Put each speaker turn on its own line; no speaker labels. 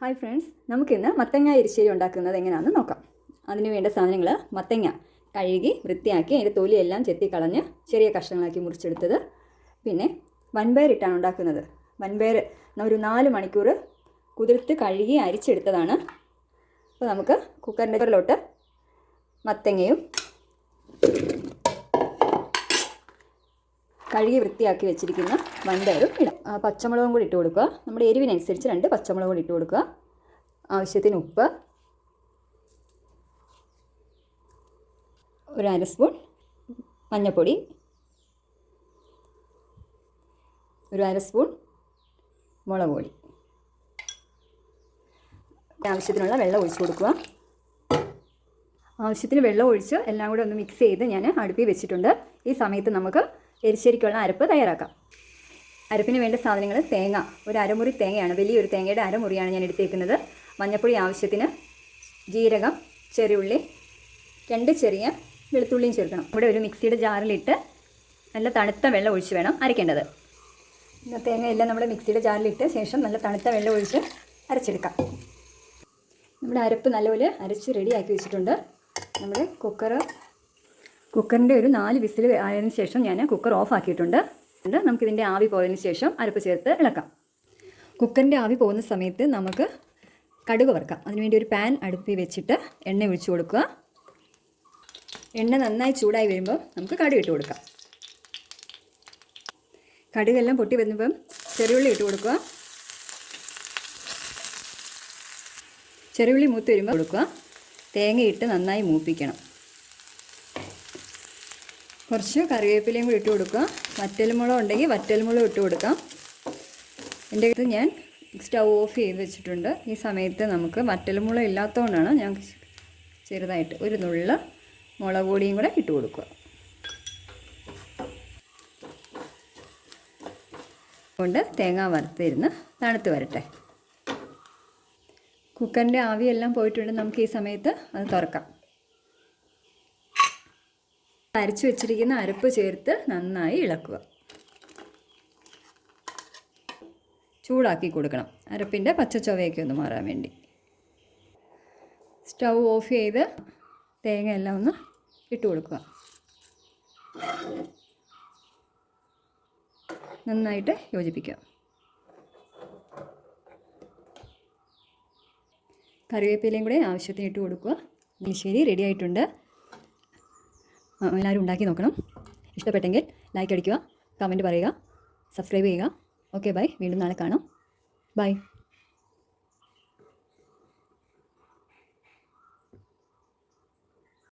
Hi friends നമുക്കിന്ന് മത്തങ്ങ ഇരിശ്ശേരി ഉണ്ടാക്കുന്നത് എങ്ങനെയാണെന്ന് നോക്കാം. അതിന് വേണ്ട സാധനങ്ങൾ മത്തങ്ങ കഴുകി വൃത്തിയാക്കി അതിന്റെ തൊലിയെല്ലാം ചെത്തിക്കളഞ്ഞ് ചെറിയ കഷ്ണങ്ങളാക്കി മുറിച്ചെടുത്തത്. പിന്നെ വൻപയർ ഇട്ടാണ് ഉണ്ടാക്കുന്നത്. വൻപയർ ഒരു നാല് മണിക്കൂർ കുതിർത്ത് കഴുകി അരിച്ചെടുത്തതാണ്. അപ്പോൾ നമുക്ക് കുക്കറിന്റെ കുക്കറിലോട്ട് മത്തങ്ങയും കഴുകി വൃത്തിയാക്കി വെച്ചിരിക്കുന്ന വൻപയറും ഇടാം. പച്ചമുളകും കൂടി ഇട്ട് കൊടുക്കുക. നമ്മുടെ എരിവിനനുസരിച്ച് രണ്ട് പച്ചമുളകും കൂടി ഇട്ട് കൊടുക്കുക. ആവശ്യത്തിന് ഉപ്പ്. ഒരു അര സ്പൂൺ മഞ്ഞൾപ്പൊടി. ഒരു അര സ്പൂൺ മുളക് പൊടി. ആവശ്യത്തിനുള്ള വെള്ളം ഒഴിച്ച് കൊടുക്കുക. ആവശ്യത്തിന് വെള്ളം ഒഴിച്ച് എല്ലാം കൂടെ ഒന്ന് മിക്സ് ചെയ്ത് ഞാൻ അടുപ്പിൽ വെച്ചിട്ടുണ്ട്. ഈ സമയത്ത് നമുക്ക് എരിശ്ശേരിക്കുള്ള അരപ്പ് തയ്യാറാക്കാം. അരപ്പിന് വേണ്ട സാധനങ്ങൾ തേങ്ങ. ഒരു അരമുറി തേങ്ങയാണ്. വലിയൊരു തേങ്ങയുടെ അരമുറിയാണ് ഞാൻ എടുത്തേക്കുന്നത്. മഞ്ഞപ്പൊടി ആവശ്യത്തിന് ജീരകം ചെറിയുള്ളി രണ്ട് ചെറിയ വെളുത്തുള്ളിയും ചേർക്കണം. ഇവിടെ ഒരു മിക്സിയുടെ ജാറിലിട്ട് നല്ല തണുത്ത വെള്ളം ഒഴിച്ച് വേണം അരയ്ക്കേണ്ടത് തേങ്ങ എല്ലാം നമ്മുടെ മിക്സിയുടെ ജാറിലിട്ട് ശേഷം നല്ല തണുത്ത വെള്ളം ഒഴിച്ച് അരച്ചെടുക്കാം. നമ്മുടെ അരപ്പ് നല്ലപോലെ അരച്ച് റെഡിയാക്കി വെച്ചിട്ടുണ്ട്. നമ്മുടെ കുക്കർ കുക്കറിന്റെ ഒരു നാല് വിസിൽ ആയതിനു ശേഷം ഞാൻ കുക്കർ ഓഫ് ആക്കിയിട്ടുണ്ട്. നമുക്കിതിന്റെ ആവി പോയതിന് ശേഷം അരപ്പ് ചേർത്ത് ഇളക്കാം. കുക്കറിന്റെ ആവി പോകുന്ന സമയത്ത് നമുക്ക് കടുക് വറുക്കാം. അതിനുവേണ്ടി ഒരു പാൻ അടുപ്പിൽ വെച്ചിട്ട് എണ്ണ ഒഴിച്ചു കൊടുക്കുക. എണ്ണ നന്നായി ചൂടായി വരുമ്പോൾ നമുക്ക് കടുക് ഇട്ട് കൊടുക്കാം. കടുകെല്ലാം പൊട്ടി വരുമ്പം ചെറിയുള്ളി ഇട്ട് കൊടുക്കുക. ചെറുള്ളി മൂത്ത് വരുമ്പോൾ കൊടുക്കുക. തേങ്ങയിട്ട് നന്നായി മൂപ്പിക്കണം. കുറച്ച് കറിവേപ്പിലയും കൂടി ഇട്ട് കൊടുക്കുക. വറ്റൽമുളക് ഉണ്ടെങ്കിൽ വറ്റൽമുളക് ഇട്ട് കൊടുക്കാം. എന്റെ അടുത്ത് ഞാൻ സ്റ്റൗ ഓഫ് ചെയ്ത് വെച്ചിട്ടുണ്ട്. ഈ സമയത്ത് നമുക്ക് വറ്റൽമുളക് ഇല്ലാത്തതുകൊണ്ടാണ് ഞാൻ ചെറുതായിട്ട് ഒരു നുള്ള മുളക് പൊടിയും കൂടെ ഇട്ട് കൊടുക്കുക. കൊണ്ട് തേങ്ങ വറുത്തിരുന്ന് തണുത്ത് വരട്ടെ. കുക്കറിന്റെ ആവിയെല്ലാം പോയിട്ടുണ്ട്. നമുക്ക് ഈ സമയത്ത് അത് തുറക്കാം. അരച്ചു വെച്ചിരിക്കുന്ന അരപ്പ് ചേർത്ത് നന്നായി ഇളക്കുക. ചൂടാക്കി കൊടുക്കണം. അരപ്പിന്റെ പച്ചച്ചൊവയൊക്കെ ഒന്ന് മാറാൻ വേണ്ടി. സ്റ്റൗ ഓഫ് ചെയ്ത് തേങ്ങ എല്ലാം ഒന്ന് ഇട്ട് കൊടുക്കുക. നന്നായിട്ട് യോജിപ്പിക്കുക. കറിവേപ്പിലയും കൂടെ ആവശ്യത്തിന് ഇട്ട് കൊടുക്കുക. ശരി റെഡി ആയിട്ടുണ്ട്. എല്ലാവരും ഉണ്ടാക്കി നോക്കണം. ഇഷ്ടപ്പെട്ടെങ്കിൽ ലൈക്ക് അടിക്കുക കമന്റ് പറയുക സബ്സ്ക്രൈബ് ചെയ്യുക. ഓക്കെ ബൈ വീണ്ടും നാളെ കാണാം. ബൈ